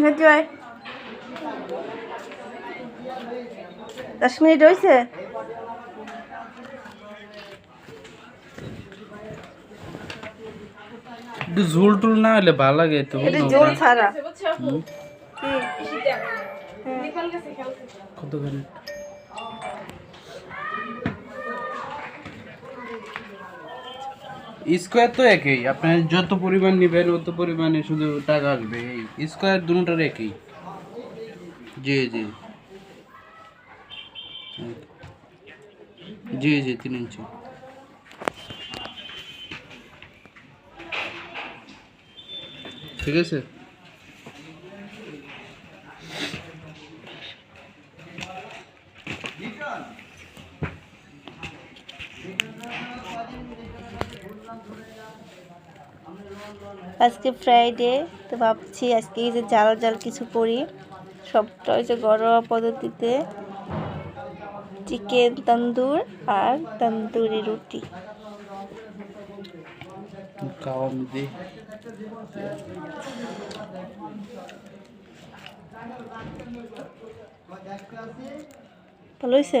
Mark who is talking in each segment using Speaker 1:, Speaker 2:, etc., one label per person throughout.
Speaker 1: এখানে জয় দশ মিনিট হয়েছে
Speaker 2: একটু ঝোল টুল না হলে ভালো লাগে তো
Speaker 1: এটা জল ছাড়া।
Speaker 2: হুম,
Speaker 1: কি
Speaker 2: কতখানি স্কোয়ার তো একই। আপনার যত পরিমাণ নেবেন, অত পরিমাণে শুধু টাকা আসবে। এই স্কোয়ার দুটার একই। জি জি। জি জি, তিন ইঞ্চি। ঠিক আছে?
Speaker 1: আজকে ফ্রাইডে তো ভাবছি আজকে এই যে জাল জাল কিছু করি। সবটা হচ্ছে ঘরোয়া পদ্ধতিতে চিকেন তন্দুর আর তন্দুরি রুটি। ভালো হয়েছে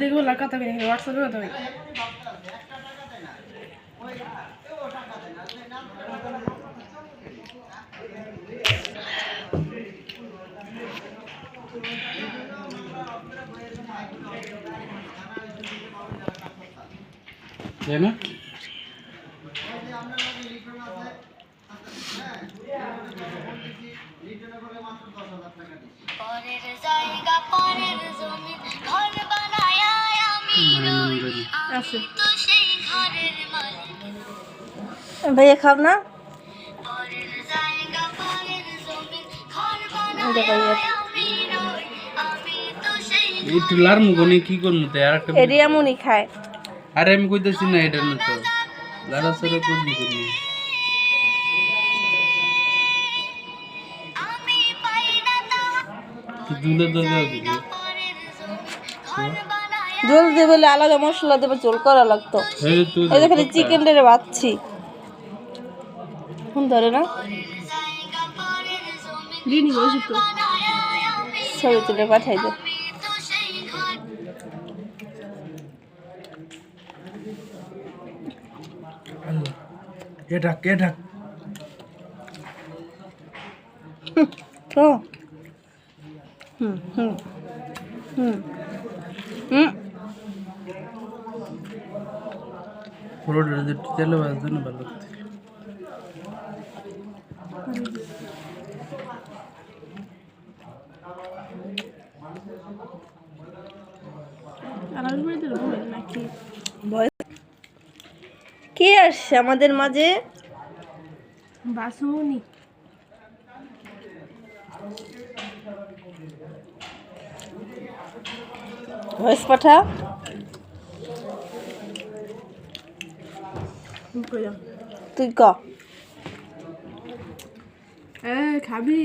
Speaker 3: দেখো লাকা থাকে নাকি হোয়াটসঅ্যাপে কথা হয়
Speaker 2: তাই না
Speaker 4: পরের জায়গা পরের জমি
Speaker 3: আছে।
Speaker 4: তো সেই ঘরের মালিক।
Speaker 1: ভাইয়া খাও না। এই
Speaker 4: তো
Speaker 2: কি আর একটা
Speaker 1: খায়।
Speaker 2: আরে আমি কইতেছি না এটা না তো। লারা সারা করবি করবি
Speaker 4: আমি পাই না তা
Speaker 2: দুধের দরকার দিবি
Speaker 1: জল দেবে বলে আলাদা মশলা দেবে জল করা লাগতো।
Speaker 2: এই যে তুই
Speaker 1: এই যে খালি চিকেন ডেরে বাচ্ছি ফোন ধরে না। ছবি তুলে পাঠাই দে।
Speaker 4: তো
Speaker 1: হুম হুম হুম হুম।
Speaker 2: পুরোটা যদি তেলে ভালো লাগতো।
Speaker 1: কে আসছে আমাদের মাঝে
Speaker 3: বাসমনি
Speaker 1: ভয়েস পাঠা তুই ক
Speaker 3: এ খাবি